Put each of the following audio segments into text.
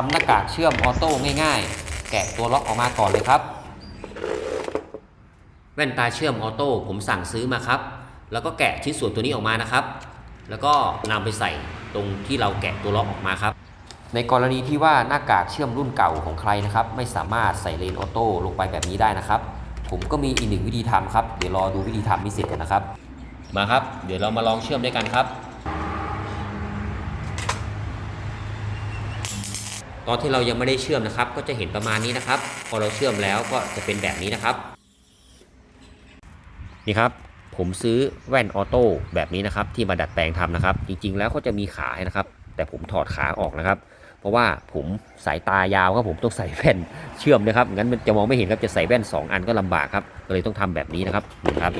ทำหน้ากากเชื่อมออโต้ง่ายๆ แกะตัวล็อกออกมาก่อนเลยครับ แว่นตาเชื่อมออโต้ผมสั่งซื้อมาครับ แล้วก็แกะชิ้นส่วนตัวนี้ออกมานะครับ แล้วก็นำไปใส่ตรงที่เราแกะตัวล็อกออกมาครับ ในกรณีที่ว่าหน้ากากเชื่อมรุ่นเก่าของใครนะครับ ไม่สามารถใส่เลนออโต้ลงไปแบบนี้ได้นะครับ ผมก็มีอีกหนึ่งวิธีทำครับ เดี๋ยวรอดูวิธีทำมิเสร็จกันนะครับ มาครับ เดี๋ยวเรามาลองเชื่อมด้วยกันครับ ตอนที่เรายังไม่ได้เชื่อมนะครับ ก็จะเห็นประมาณนี้นะครับ พอเราเชื่อมแล้วก็จะเป็นแบบนี้นะครับ นี่ครับ ผมซื้อแว่นออโต้แบบนี้นะครับ ที่มาดัดแปลงทำนะครับ จริงๆแล้วเขาจะมีขาให้นะครับ แต่ผมถอดขาออกนะครับ เพราะว่าผมสายตายาวครับผมต้องใส่แว่นเชื่อมนะครับงั้นมันจะมองไม่เห็นครับจะใส่แว่น 2 อันก็ลำบากครับก็เลยต้องทำแบบนี้นะครับนี่ครับ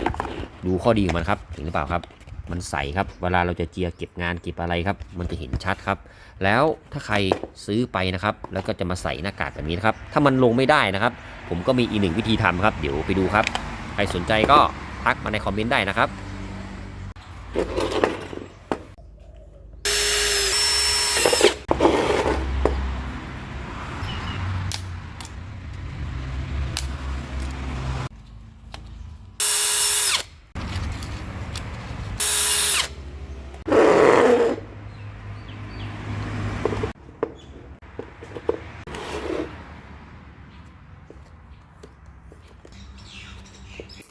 ดูข้อดีของมันครับเห็นหรือเปล่าครับ มันใสครับ เวลาเราจะเจียเก็บงานเก็บอะไรครับ มันจะเห็นชัดครับ แล้วถ้าใครซื้อไปนะครับ แล้วก็จะมาใส่หน้ากากแบบนี้นะครับ ถ้ามันลงไม่ได้นะครับ ผมก็มีอีกหนึ่งวิธีทำครับ เดี๋ยวไปดูครับ ใครสนใจก็ทักมาในคอมเมนต์ได้นะครับ you